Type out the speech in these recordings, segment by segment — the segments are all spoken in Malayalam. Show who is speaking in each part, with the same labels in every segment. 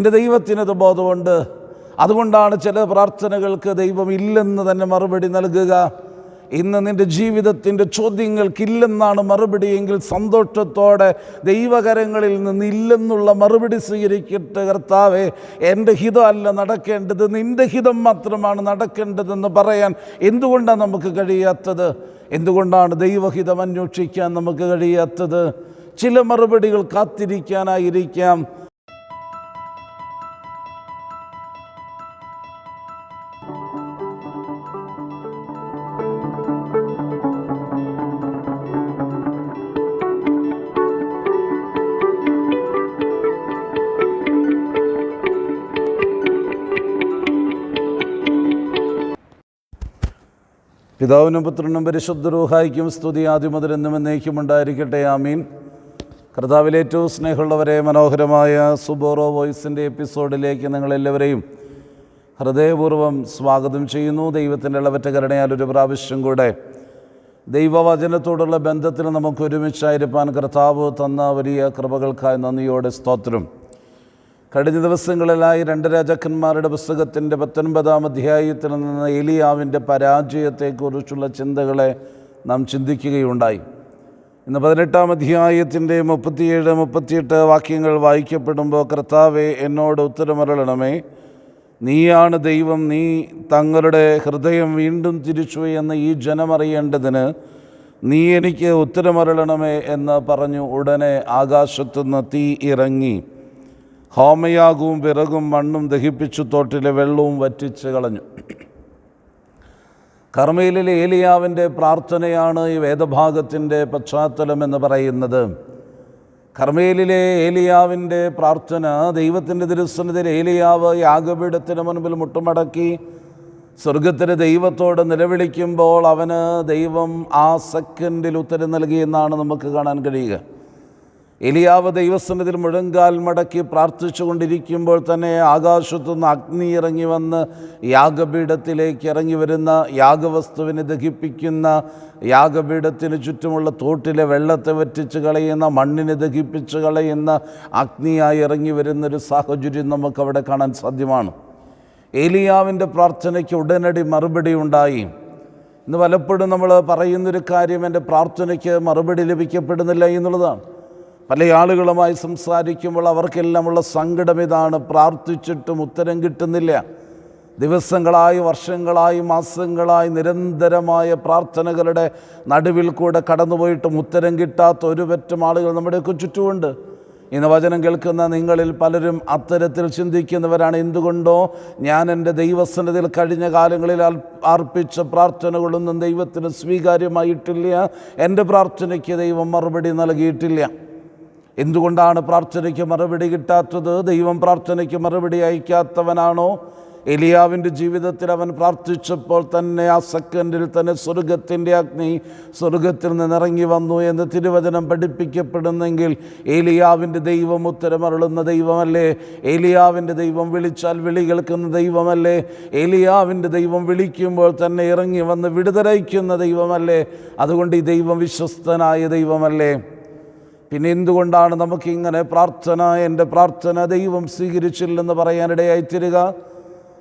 Speaker 1: എന്റെ ദൈവത്തിനത് ബോധമുണ്ട്. അതുകൊണ്ടാണ് ചില പ്രാർത്ഥനകൾക്ക് ദൈവം ഇല്ലെന്ന് തന്നെ മറുപടി നൽകുക. ഇന്ന് നിന്റെ ജീവിതത്തിന്റെ ചോദ്യങ്ങൾക്കില്ലെന്നാണ് മറുപടിയെങ്കിൽ സന്തോഷത്തോടെ ദൈവകരങ്ങളിൽ നിന്ന് ഇല്ലെന്നുള്ള മറുപടി സ്വീകരിക്കട്ടെ കർത്താവേ. എന്റെ ഹിതമല്ല നടക്കേണ്ടത്. നിന്റെ ഹിതം മാത്രമാണ് നടക്കേണ്ടതെന്ന് പറയാൻ എന്തുകൊണ്ടാണ് നമുക്ക് കഴിയാത്തത്? എന്തുകൊണ്ടാണ് ദൈവഹിതം അന്വേഷിക്കാൻ നമുക്ക് കഴിയാത്തത്? ചില മറുപടികൾ കാത്തിരിക്കാനായിരിക്കാം. പിതാവിനും പുത്രനും പരിശുദ്ധ രൂഹായിക്കും സ്തുതി ആദ്യമുതലെന്നും എന്നേക്കും ഉണ്ടായിരിക്കട്ടെ. ആമീൻ. കർത്താവിലെ ഏറ്റവും സ്നേഹമുള്ളവരെ മനോഹരമായ സുബോറോ വോയിസിന്റെ എപ്പിസോഡിലേക്ക് നിങ്ങളെല്ലാവരെയും ഹൃദയപൂർവം സ്വാഗതം ചെയ്യുന്നു. ദൈവത്തിന്റെ ഇളവറ്റ കരുണയാൽ ഒരു പ്രാവശ്യം കൂടെ ദൈവവചനത്തോടുള്ള ബന്ധത്തിൽ നമുക്ക് ഒരുമിച്ചായിരിക്കാൻ കർത്താവ് തന്ന വലിയ കൃപകൾക്കായി നന്ദിയോടെ സ്തോത്രം. കഴിഞ്ഞ ദിവസങ്ങളിലായി രണ്ട് രാജാക്കന്മാരുടെ പുസ്തകത്തിന്റെ പത്തൊൻപതാം അധ്യായത്തിൽ നിന്ന് എലിയാവിന്റെ പരാജയത്തെക്കുറിച്ചുള്ള ചിന്തകളെ നാം ചിന്തിക്കുകയുണ്ടായി. ഇന്ന് പതിനെട്ടാം അധ്യായത്തിന്റെ മുപ്പത്തിയേഴ് മുപ്പത്തിയെട്ട് വാക്യങ്ങൾ വായിക്കപ്പെടുമ്പോൾ കർത്താവെ എന്നോട് ഉത്തരമരളണമേ. നീയാണ് ദൈവം നീ തങ്ങളുടെ ഹൃദയം വീണ്ടും തിരിച്ചു എന്ന് ഈ ജനമറിയേണ്ടതിന് നീ എനിക്ക് ഉത്തരമരളണമേ എന്ന് പറഞ്ഞു ഉടനെ ആകാശത്തുനിന്ന് തീ ഇറങ്ങി. ഹോമയാകവും വിറകും മണ്ണും ദഹിപ്പിച്ചു തോട്ടിലെ വെള്ളവും വറ്റിച്ച് കളഞ്ഞു. കർമ്മയിലെ ഏലിയാവിന്റെ പ്രാർത്ഥനയാണ് ഈ വേദഭാഗത്തിന്റെ പശ്ചാത്തലം എന്ന് പറയുന്നത്. കർമ്മയിലെ ഏലിയാവിന്റെ പ്രാർത്ഥന ദൈവത്തിന്റെ തിരുസന്നിധിയിൽ ഏലിയാവ് യാഗപീഠത്തിന് മുൻപിൽ മുട്ടുമടക്കി സ്വർഗത്തിന് ദൈവത്തോട് നിലവിളിക്കുമ്പോൾ അവന് ദൈവം ആ സെക്കൻഡിൽ ഉത്തരം നൽകിയെന്നാണ് നമുക്ക് കാണാൻ കഴിയുക. എലിയാവ് ദൈവസന്നിധിയിൽ മുഴങ്കാൽ മടക്കി പ്രാർത്ഥിച്ചു കൊണ്ടിരിക്കുമ്പോൾ തന്നെ ആകാശത്തുനിന്ന് അഗ്നി ഇറങ്ങി വന്ന് യാഗപീഠത്തിലേക്ക് ഇറങ്ങി വരുന്ന യാഗവസ്തുവിനെ ദഹിപ്പിക്കുന്ന യാഗപീഠത്തിന് ചുറ്റുമുള്ള തോട്ടിലെ വെള്ളത്തെ വറ്റിച്ച് കളയുന്ന മണ്ണിനെ ദഹിപ്പിച്ച് കളയുന്ന അഗ്നിയായി ഇറങ്ങി വരുന്നൊരു സാഹചര്യം നമുക്കവിടെ കാണാൻ സാധ്യമാണ്. ഏലിയാവിന്റെ പ്രാർത്ഥനയ്ക്ക് ഉടനടി മറുപടി ഉണ്ടായി. ഇന്ന് പലപ്പോഴും നമ്മൾ പറയുന്നൊരു കാര്യം എന്റെ പ്രാർത്ഥനയ്ക്ക് മറുപടി ലഭിക്കപ്പെടുന്നില്ല എന്നുള്ളതാണ്. പല ആളുകളുമായി സംസാരിക്കുമ്പോൾ അവർക്കെല്ലാമുള്ള സങ്കടം ഇതാണ്. പ്രാർത്ഥിച്ചിട്ടും ഉത്തരം കിട്ടുന്നില്ല. ദിവസങ്ങളായി വർഷങ്ങളായി മാസങ്ങളായി നിരന്തരമായ പ്രാർത്ഥനകളുടെ നടുവിൽ കൂടെ കടന്നുപോയിട്ടും ഉത്തരം കിട്ടാത്ത ഒരു പറ്റം ആളുകൾ നമ്മുടെയൊക്കെ ചുറ്റുമുണ്ട്. ഇന്ന് വചനം കേൾക്കുന്ന നിങ്ങളിൽ പലരും അത്തരത്തിൽ ചിന്തിക്കുന്നവരാണ്. എന്തുകൊണ്ടോ ഞാൻ എന്റെ ദൈവസന്നിധിയിൽ കഴിഞ്ഞ കാലങ്ങളിൽ അർപ്പിച്ച പ്രാർത്ഥനകളൊന്നും ദൈവത്തിന് സ്വീകാര്യമായിട്ടില്ല. എന്റെ പ്രാർത്ഥനയ്ക്ക് ദൈവം മറുപടി നൽകിയിട്ടില്ല. എന്തുകൊണ്ടാണ് പ്രാർത്ഥനയ്ക്ക് മറുപടി കിട്ടാത്തത്? ദൈവം പ്രാർത്ഥനയ്ക്ക് മറുപടി അയക്കാത്തവനാണോ? എലിയാവിന്റെ ജീവിതത്തിൽ അവൻ പ്രാർത്ഥിച്ചപ്പോൾ തന്നെ ആ സെക്കൻഡിൽ തന്നെ സ്വർഗത്തിന്റെ അഗ്നി സ്വർഗത്തിൽ നിന്ന് ഇറങ്ങി വന്നു എന്ന് തിരുവചനം പഠിപ്പിക്കപ്പെടുന്നെങ്കിൽ ഏലിയാവിന്റെ ദൈവം ഉത്തരമരുളുന്ന ദൈവമല്ലേ? ഏലിയാവിന്റെ ദൈവം വിളിച്ചാൽ വിളി കേൾക്കുന്ന ദൈവമല്ലേ? ഏലിയാവിന്റെ ദൈവം വിളിക്കുമ്പോൾ തന്നെ ഇറങ്ങി വന്ന് വിടുതലയ്ക്കുന്ന ദൈവമല്ലേ? അതുകൊണ്ട് ഈ ദൈവം വിശ്വസ്തനായ ദൈവമല്ലേ? പിന്നെ എന്തുകൊണ്ടാണ് നമുക്കിങ്ങനെ പ്രാർത്ഥന എന്റെ പ്രാർത്ഥന ദൈവം സ്വീകരിച്ചില്ലെന്ന് പറയാനിടയായി തീരുക?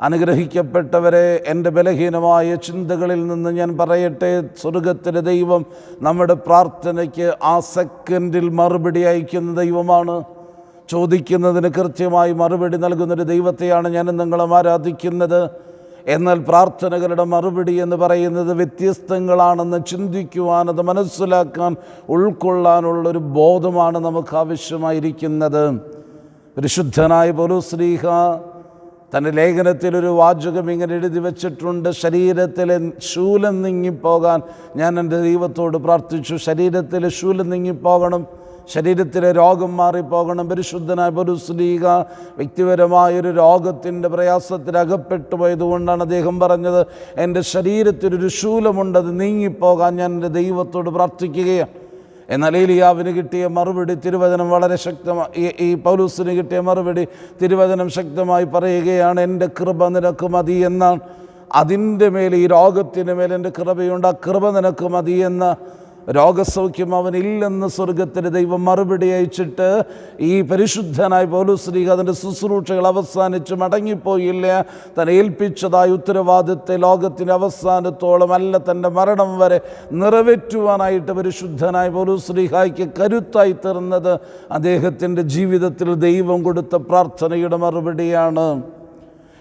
Speaker 1: അനുഗ്രഹിക്കപ്പെട്ടവരെ എന്റെ ബലഹീനമായ ചിന്തകളിൽ നിന്ന് ഞാൻ പറയട്ടെ സ്വർഗത്തിലെ ദൈവം നമ്മുടെ പ്രാർത്ഥനയ്ക്ക് ആ സെക്കൻഡിൽ മറുപടി അയക്കുന്ന ദൈവമാണ്. ചോദിക്കുന്നതിന് കൃത്യമായി മറുപടി നൽകുന്നൊരു ദൈവത്തെയാണ് ഞാൻ നിങ്ങളും ആരാധിക്കുന്നത്. എന്നാൽ പ്രാർത്ഥനകളുടെ മറുപടി എന്ന് പറയുന്നത് വ്യത്യസ്തങ്ങളാണെന്ന് ചിന്തിക്കുവാൻ അത് മനസ്സിലാക്കാൻ ഉൾക്കൊള്ളാനുള്ളൊരു ബോധമാണ് നമുക്ക് ആവശ്യമായിരിക്കുന്നത്. പരിശുദ്ധനായ പൊലുശ്രീഹ തന്റെ ലേഖനത്തിലൊരു വാചകം ഇങ്ങനെ എഴുതി വച്ചിട്ടുണ്ട്. ശരീരത്തിലെ ശൂലം നീങ്ങിപ്പോകാൻ ഞാൻ എന്റെ ദൈവത്തോട് പ്രാർത്ഥിച്ചു. ശരീരത്തിലെ ശൂലം നീങ്ങിപ്പോകണം. ശരീരത്തിലെ രോഗം മാറിപ്പോകണം. പരിശുദ്ധനായ പരുസ്ലീക വ്യക്തിപരമായൊരു രോഗത്തിന്റെ പ്രയാസത്തിൽ അകപ്പെട്ടു പോയതുകൊണ്ടാണ് അദ്ദേഹം പറഞ്ഞത് എന്റെ ശരീരത്തിലൊരു ശൂലമുണ്ട് അത് നീങ്ങിപ്പോകാൻ ഞാൻ എന്റെ ദൈവത്തോട് പ്രാർത്ഥിക്കുകയാണ്. എന്നാൽ ഏലിയാവിന് കിട്ടിയ മറുപടി തിരുവചനം വളരെ ശക്തമായി ഈ പൗലൂസിന് കിട്ടിയ മറുപടി തിരുവചനം ശക്തമായി പറയുകയാണ് എന്റെ കൃപ നിനക്ക് മതി എന്നാണ് അതിന്റെ മേൽ ഈ രോഗത്തിന്റെ മേൽ എന്റെ കൃപയുണ്ട് ആ കൃപ നിനക്ക് മതി എന്ന് രോഗസൗഖ്യം അവനില്ലെന്ന് സ്വർഗത്തിന് ദൈവം മറുപടി അയച്ചിട്ട് ഈ പരിശുദ്ധനായ സ്ത്രീ അതിന്റെ ശുശ്രൂഷകൾ അവസാനിച്ച് മടങ്ങിപ്പോയില്ല. തന്നെ ഏൽപ്പിച്ചതായ ഉത്തരവാദിത്തെ ലോകത്തിന്റെ അവസാനത്തോളം അല്ല തന്റെ മരണം വരെ നിറവേറ്റുവാനായിട്ട് പരിശുദ്ധനായ പൗലുശ്രീഹായ്ക്ക് കരുത്തായി തീർന്നത്. അദ്ദേഹത്തിന്റെ ജീവിതത്തിൽ ദൈവം കൊടുത്ത പ്രാർത്ഥനയുടെ മറുപടിയാണ്.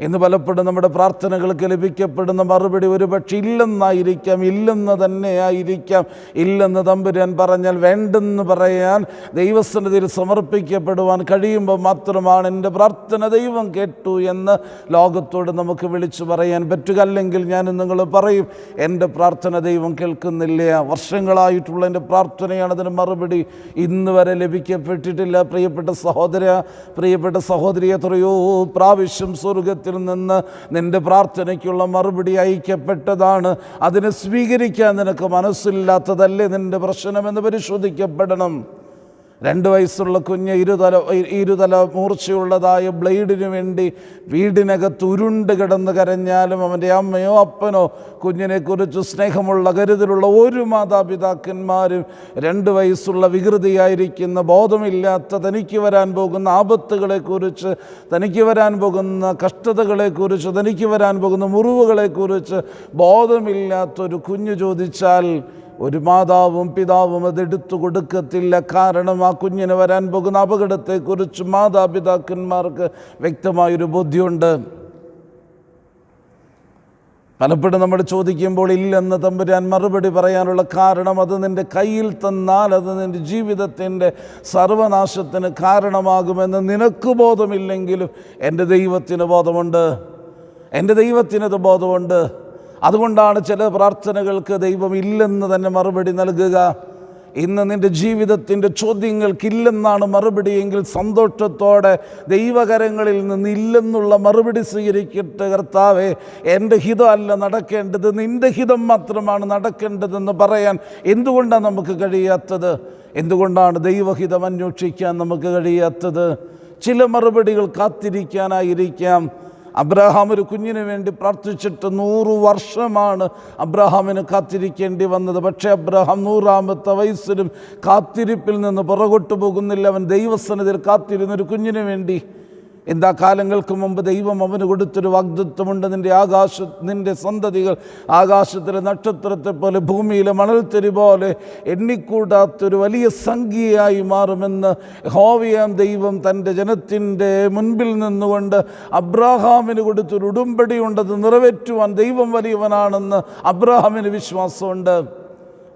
Speaker 1: ഇന്ന് പലപ്പോഴും നമ്മുടെ പ്രാർത്ഥനകൾക്ക് ലഭിക്കപ്പെടുന്ന മറുപടി ഒരു ഒരുപക്ഷെ ഇല്ലെന്നായിരിക്കാം ഇല്ലെന്ന് തന്നെ ആയിരിക്കാം. ഇല്ലെന്ന് തമ്പുരാൻ പറഞ്ഞാൽ വേണ്ടെന്ന് പറയാൻ ദൈവസന്നിധിയിൽ സമർപ്പിക്കപ്പെടുവാൻ കഴിയുമ്പോൾ മാത്രമാണ് എന്റെ പ്രാർത്ഥന ദൈവം കേട്ടു എന്ന് ലോകത്തോട് നമുക്ക് വിളിച്ചു പറയാൻ പറ്റുക. അല്ലെങ്കിൽ ഞാൻ നിങ്ങൾ പറയും എന്റെ പ്രാർത്ഥന ദൈവം കേൾക്കുന്നില്ല. വർഷങ്ങളായിട്ടുള്ള എന്റെ പ്രാർത്ഥനയാണ് അതിന് മറുപടി ഇന്ന് വരെ ലഭിക്കപ്പെട്ടിട്ടില്ല. പ്രിയപ്പെട്ട സഹോദര പ്രിയപ്പെട്ട സഹോദരി എത്രയോ പ്രാവശ്യം സ്വർഗത്തിൽ നിന്ന് നിന്റെ പ്രാർത്ഥനയ്ക്കുള്ള മറുപടി അയക്കപ്പെട്ടതാണ്. അതിനെ സ്വീകരിക്കാൻ നിനക്ക് മനസ്സില്ലാത്തതല്ലേ നിന്റെ പ്രശ്നമെന്ന് പരിശോധിക്കപ്പെടണം. രണ്ട് വയസ്സുള്ള കുഞ്ഞ് ഇരുതല ഇരുതല മൂർച്ചയുള്ളതായ ബ്ലേഡിന് വേണ്ടി വീടിനകത്ത് ഉരുണ്ട് കിടന്ന് കരഞ്ഞാലും അവന്റെ അമ്മയോ അപ്പനോ കുഞ്ഞിനെക്കുറിച്ച് സ്നേഹമുള്ള കരുതലുള്ള ഒരു മാതാപിതാക്കന്മാരും രണ്ട് വയസ്സുള്ള വികൃതിയായിരിക്കുന്ന ബോധമില്ലാത്ത തനിക്ക് വരാൻ പോകുന്ന ആപത്തുകളെക്കുറിച്ച് തനിക്ക് വരാൻ പോകുന്ന കഷ്ടതകളെക്കുറിച്ച് തനിക്ക് വരാൻ പോകുന്ന മുറിവുകളെക്കുറിച്ച് ബോധമില്ലാത്തൊരു കുഞ്ഞ് ചോദിച്ചാൽ ഒരു മാതാവും പിതാവും അതെടുത്തു കൊടുക്കത്തില്ല. കാരണം ആ കുഞ്ഞിന് വരാൻ പോകുന്ന അപകടത്തെക്കുറിച്ച് മാതാപിതാക്കന്മാർക്ക് വ്യക്തമായൊരു ബോധ്യമുണ്ട്. പലപ്പോഴും നമ്മൾ ചോദിക്കുമ്പോൾ ഇല്ലെന്ന് തമ്പുരാൻ മറുപടി പറയാനുള്ള കാരണം അത് നിന്റെ കയ്യിൽ തന്നാൽ അത് നിന്റെ ജീവിതത്തിന്റെ സർവനാശത്തിന് കാരണമാകുമെന്ന് നിനക്ക് ബോധമില്ലെങ്കിലും എന്റെ ദൈവത്തിന് ബോധമുണ്ട്. എന്റെ ദൈവത്തിനത് ബോധമുണ്ട്. അതുകൊണ്ടാണ് ചില പ്രാർത്ഥനകൾക്ക് ദൈവം ഇല്ലെന്ന് തന്നെ മറുപടി നൽകുക. ഇന്ന് നിന്റെ ജീവിതത്തിന്റെ ചോദ്യങ്ങൾക്കില്ലെന്നാണ് മറുപടിയെങ്കിൽ സന്തോഷത്തോടെ ദൈവകരങ്ങളിൽ നിന്ന് ഇല്ലെന്നുള്ള മറുപടി സ്വീകരിക്കട്ടെ കർത്താവേ. എന്റെ ഹിതമല്ല നടക്കേണ്ടത് നിന്റെ ഹിതം മാത്രമാണ് നടക്കേണ്ടതെന്ന് പറയാൻ എന്തുകൊണ്ടാണ് നമുക്ക് കഴിയാത്തത്? എന്തുകൊണ്ടാണ് ദൈവഹിതം അന്വേഷിക്കാൻ നമുക്ക് കഴിയാത്തത്? ചില മറുപടികൾ കാത്തിരിക്കാനായിരിക്കാം. അബ്രഹാം ഒരു കുഞ്ഞിന് വേണ്ടി പ്രാർത്ഥിച്ചിട്ട് നൂറ് വർഷമാണ് അബ്രഹാമിന് കാത്തിരിക്കേണ്ടി വന്നത്. പക്ഷേ അബ്രഹാം നൂറാമത്തെ വയസ്സിലും കാത്തിരിപ്പിൽ നിന്ന് പുറകോട്ട് പോകുന്നില്ല. അവൻ ദൈവസനത്തിൽ കാത്തിരുന്നൊരു കുഞ്ഞിന് വേണ്ടി എന്താ കാലങ്ങൾക്ക് മുമ്പ് ദൈവം അവന് കൊടുത്തൊരു വാഗ്ദത്വമുണ്ട്? നിന്റെ ആകാശ നിന്റെ സന്തതികൾ ആകാശത്തിലെ നക്ഷത്രത്തെ പോലെ ഭൂമിയിലെ മണൽത്തരി പോലെ എണ്ണിക്കൂടാത്തൊരു വലിയ സംഖ്യയായി മാറുമെന്ന് ഹോവിയാം ദൈവം തന്റെ ജനത്തിന്റെ മുൻപിൽ നിന്നുകൊണ്ട് അബ്രാഹാമിന് കൊടുത്തൊരു ഉടുമ്പടി ഉണ്ടത് നിറവേറ്റുവാൻ ദൈവം വലിയവനാണെന്ന് അബ്രാഹാമിന് വിശ്വാസമുണ്ട്.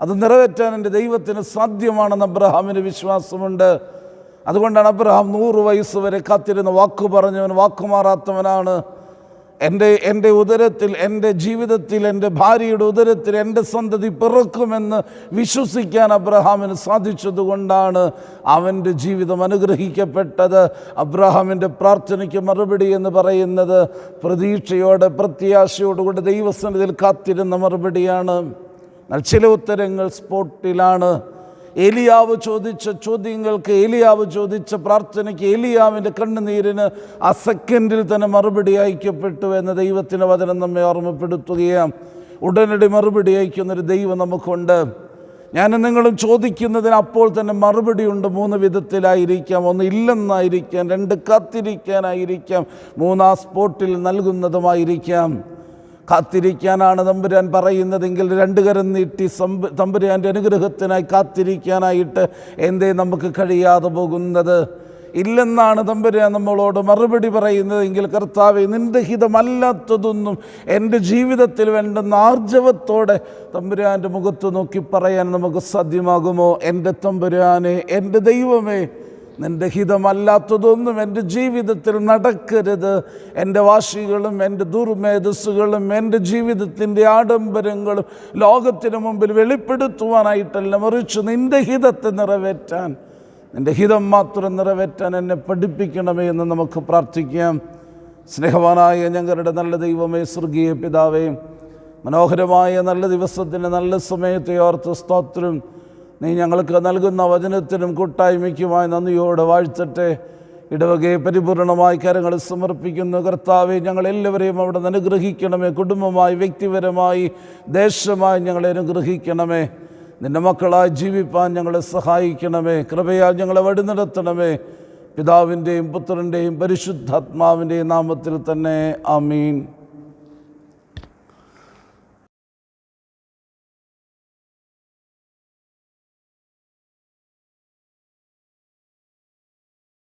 Speaker 1: അത് നിറവേറ്റാൻ എന്റെ ദൈവത്തിന് സാധ്യമാണെന്ന് അബ്രഹാമിന് വിശ്വാസമുണ്ട്. അതുകൊണ്ടാണ് അബ്രഹാം നൂറ് വയസ്സ് വരെ കാത്തിരുന്ന വാക്കു പറഞ്ഞവൻ വാക്കുമാറാത്തവനാണ് എന്റെ എന്റെ ഉദരത്തിൽ എന്റെ ജീവിതത്തിൽ എന്റെ ഭാര്യയുടെ ഉദരത്തിൽ എന്റെ സന്തതി പിറക്കുമെന്ന് വിശ്വസിക്കാൻ അബ്രഹാമിന് സാധിച്ചതുകൊണ്ടാണ് അവന്റെ ജീവിതം അനുഗ്രഹിക്കപ്പെട്ടത്. അബ്രഹാമിന്റെ പ്രാർത്ഥനയ്ക്ക് മറുപടി എന്ന് പറയുന്നത് പ്രതീക്ഷയോടെ പ്രത്യാശയോടുകൂടി ദൈവസന്നിധിയിൽ കാത്തിരുന്ന മറുപടിയാണ്. എന്നാൽ ചില ഉത്തരങ്ങൾ സ്പോട്ടിലാണ്. ഏലിയാവ് ചോദിച്ച ചോദ്യങ്ങൾക്ക് ഏലിയാവ് ചോദിച്ച പ്രാർത്ഥനയ്ക്ക് ഏലിയാവിന്റെ കണ്ണുനീരിന് ആ സെക്കൻഡിൽ തന്നെ മറുപടി അയക്കപ്പെട്ടു എന്ന ദൈവത്തിന്റെ വചനം നമ്മെ ഓർമ്മപ്പെടുത്തുകയാണ്. ഉടനടി മറുപടി അയക്കുന്നൊരു ദൈവം നമുക്കുണ്ട്. ഞാൻ നിങ്ങളും ചോദിക്കുന്നതിന് അപ്പോൾ തന്നെ മറുപടിയുണ്ട് മൂന്ന് വിധത്തിലായിരിക്കാം. ഒന്ന് ഇല്ലെന്നായിരിക്കാം. രണ്ട് കാത്തിരിക്കാനായിരിക്കാം. മൂന്നാം സ്പോട്ടിൽ നൽകുന്നതുമായിരിക്കാം. കാത്തിരിക്കാനാണ് തമ്പുരാൻ പറയുന്നതെങ്കിൽ രണ്ട് കരം നീട്ടി തമ്പുരാന്റെ അനുഗ്രഹത്തിനായി കാത്തിരിക്കാനായിട്ട് എന്തേ നമുക്ക് കഴിയാതെ പോകുന്നത്? ഇല്ലെന്നാണ് തമ്പുരാൻ നമ്മളോട് മറുപടി പറയുന്നതെങ്കിൽ കർത്താവ് നിന്റെ ഹിതമല്ലാത്തതൊന്നും എന്റെ ജീവിതത്തിൽ വേണ്ടുന്ന ആർജവത്തോടെ തമ്പുരാന്റെ മുഖത്ത് നോക്കി പറയാൻ നമുക്ക് സാധ്യമാകുമോ? എന്റെ തമ്പുരാനെ എന്റെ ദൈവമേ നിന്റെ ഹിതമല്ലാത്തതൊന്നും എന്റെ ജീവിതത്തിൽ നടക്കരുത്. എന്റെ വാശികളും എന്റെ ദുർമേധസ്സുകളും എന്റെ ജീവിതത്തിന്റെ ആഡംബരങ്ങളും ലോകത്തിന് മുമ്പിൽ വെളിപ്പെടുത്തുവാനായിട്ടല്ല മറിച്ച് നിന്റെ ഹിതത്തെ നിറവേറ്റാൻ. നിന്റെ ഹിതം മാത്രം നിറവേറ്റാൻ എന്നെ പഠിപ്പിക്കണമേ എന്ന് നമുക്ക് പ്രാർത്ഥിക്കാം. സ്നേഹവാനായ ഞങ്ങളുടെ നല്ല ദൈവമേ സ്വർഗീയ പിതാവേ മനോഹരമായ നല്ല ദിവസത്തിന്റെ നല്ല സമയത്തെ ഓർത്ത് സ്തോത്രം. നീ ഞങ്ങൾക്ക് നൽകുന്ന വചനത്തിനും കൂട്ടായ്മയ്ക്കുമായി നന്ദിയോടെ വാഴ്ത്തട്ടെ. ഇടവകയെ പരിപൂർണമായി കരങ്ങൾ സമർപ്പിക്കുന്നു. കർത്താവെ ഞങ്ങളെല്ലാവരെയും അവിടെ നിന്ന് അനുഗ്രഹിക്കണമേ. കുടുംബമായി വ്യക്തിപരമായി ദേശമായി ഞങ്ങളെ അനുഗ്രഹിക്കണമേ. നിന്റെ മക്കളായി ജീവിപ്പാൻ ഞങ്ങളെ സഹായിക്കണമേ. കൃപയാൽ ഞങ്ങളെ വഴി നടത്തണമേ പിതാവിന്റെയും പുത്രന്റെയും പരിശുദ്ധാത്മാവിന്റെയും നാമത്തിൽ തന്നെ. ആമീൻ.